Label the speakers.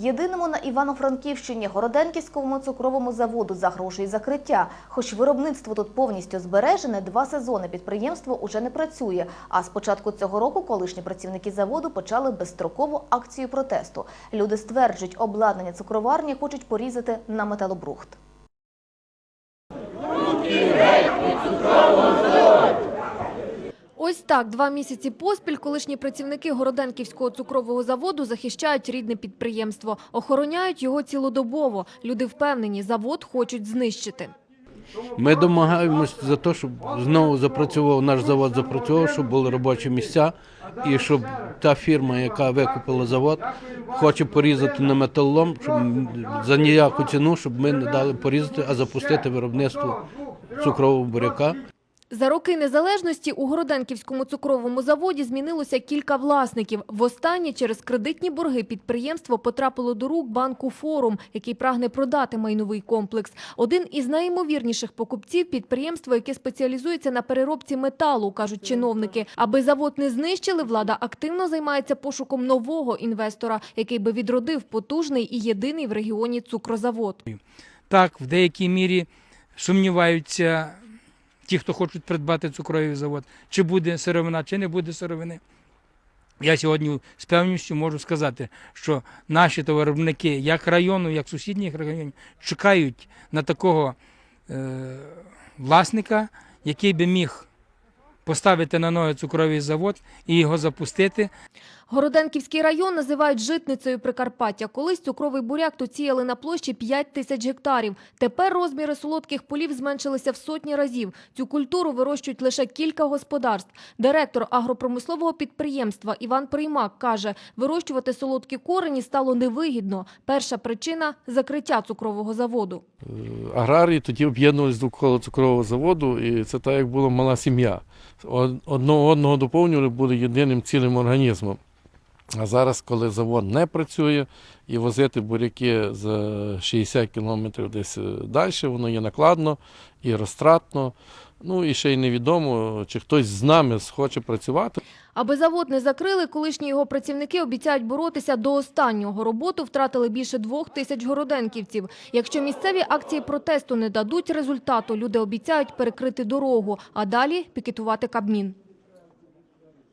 Speaker 1: Єдиному на Івано-Франківщині Городенківському цукровому заводу загрожує закриття. Хоч виробництво тут повністю збережене, два сезони підприємство уже не працює. А з початку цього року колишні працівники заводу почали безстрокову акцію протесту. Люди стверджують, обладнання цукроварні хочуть порізати на металобрухт.
Speaker 2: Ось так два місяці поспіль колишні працівники Городенківського цукрового заводу захищають рідне підприємство, охороняють його цілодобово. Люди впевнені, завод хочуть знищити.
Speaker 3: Ми домагаємось за те, щоб знову запрацював наш завод, запрацював, щоб були робочі місця, і щоб та фірма, яка викупила завод, хоче порізати на металолом, щоб за ніяку ціну, щоб ми не дали порізати, а запустити виробництво цукрового буряка.
Speaker 2: За роки незалежності у Городенківському цукровому заводі змінилося кілька власників. Востаннє через кредитні борги підприємство потрапило до рук банку «Форум», який прагне продати майновий комплекс. Один із найімовірніших покупців – підприємство, яке спеціалізується на переробці металу, кажуть чиновники. Аби завод не знищили, влада активно займається пошуком нового інвестора, який би відродив потужний і єдиний в регіоні цукрозавод.
Speaker 4: Так, в деякій мірі сумніваються ті, хто хочуть придбати цукровий завод, чи буде сировина, чи не буде сировини. Я сьогодні з певністю можу сказати, що наші товаровиробники, як району, як сусідніх районів, чекають на такого е, власника, який би міг поставити на ноги цукровий завод і його запустити.
Speaker 2: Городенківський район називають житницею Прикарпаття. Колись цукровий буряк тут сіяли на площі 5 тисяч гектарів. Тепер розміри солодких полів зменшилися в сотні разів. Цю культуру вирощують лише кілька господарств. Директор агропромислового підприємства Іван Приймак каже, вирощувати солодкі корені стало невигідно. Перша причина – закриття цукрового заводу.
Speaker 5: Е, аграрії тоді об'єднувалися довкола цукрового заводу, і це так, як була мала сім'я. Од- Одного одного доповнювали, були єдиним цілим організмом. А зараз, коли завод не працює, і возити буряки за 60 кілометрів десь далі, воно є накладно і розтратно. Ну і ще й невідомо, чи хтось з нами схоче працювати.
Speaker 2: Аби завод не закрили, колишні його працівники обіцяють боротися до останнього. Роботу втратили більше двох тисяч городенківців. Якщо місцеві акції протесту не дадуть результату, люди обіцяють перекрити дорогу, а далі пікетувати Кабмін.